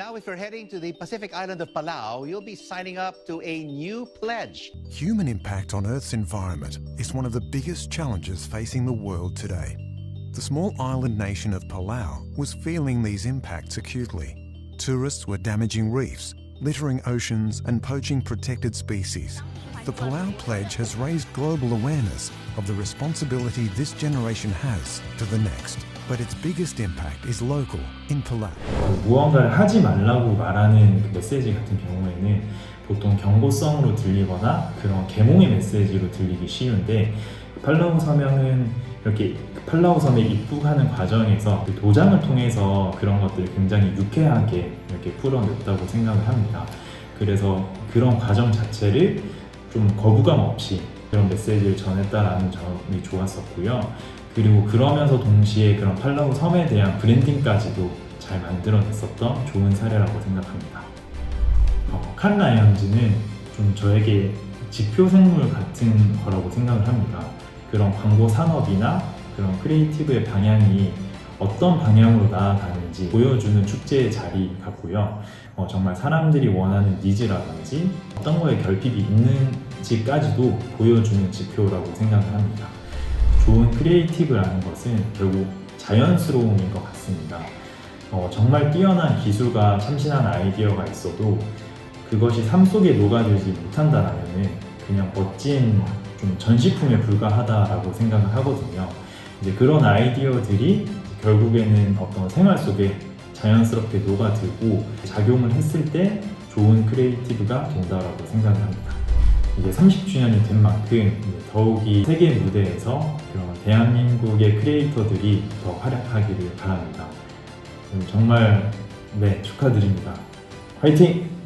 Now, if you're heading to the Pacific island of Palau, you'll be signing up to a new pledge. Human impact on Earth's environment is one of the biggest challenges facing the world today. The small island nation of Palau was feeling these impacts acutely. Tourists were damaging reefs, littering oceans, and poaching protected species. The Palau Pledge has raised global awareness of the responsibility this generation has to the next. But its biggest impact is local, in Palau. 그 무언가를 하지 말라고 말하는 그 메시지 같은 경우에는 보통 경고성으로 들리거나 그런 계몽의 메시지로 들리기 쉬운데 팔라우 서명은 이렇게 팔라우 섬에 입국하는 과정에서 그 도장을 통해서 그런 것들을 굉장히 유쾌하게 이렇게 풀어냈다고 생각을 합니다. 그래서 그런 과정 자체를 좀 거부감 없이 그런 메시지를 전했다라는 점이 좋았었고요. 그리고 그러면서 동시에 그런 팔라우 섬에 대한 브랜딩까지도 잘 만들어냈었던 좋은 사례라고 생각합니다. 어, 칸 라이언즈는 좀 저에게 지표 생물 같은 거라고 생각을 합니다. 그런 광고 산업이나 그런 크리에이티브의 방향이 어떤 방향으로 나아가는지 보여주는 축제의 자리 같고요. 어, 정말 사람들이 원하는 니즈라든지 어떤 거에 결핍이 있는지까지도 보여주는 지표라고 생각을 합니다. 좋은 크리에이티브라는 것은 결국 자연스러움인 것 같습니다. 어, 정말 뛰어난 기술과 참신한 아이디어가 있어도 그것이 삶 속에 녹아들지 못한다라면 그냥 멋진 좀 전시품에 불과하다라고 생각을 하거든요. 이제 그런 아이디어들이 결국에는 어떤 생활 속에 자연스럽게 녹아들고 작용을 했을 때 좋은 크리에이티브가 된다라고 생각을 합니다. 이제 30주년이 된 만큼 더욱이 세계 무대에서 그런 대한민국의 크리에이터들이 더 활약하기를 바랍니다. 음, 정말 네 축하드립니다. 화이팅!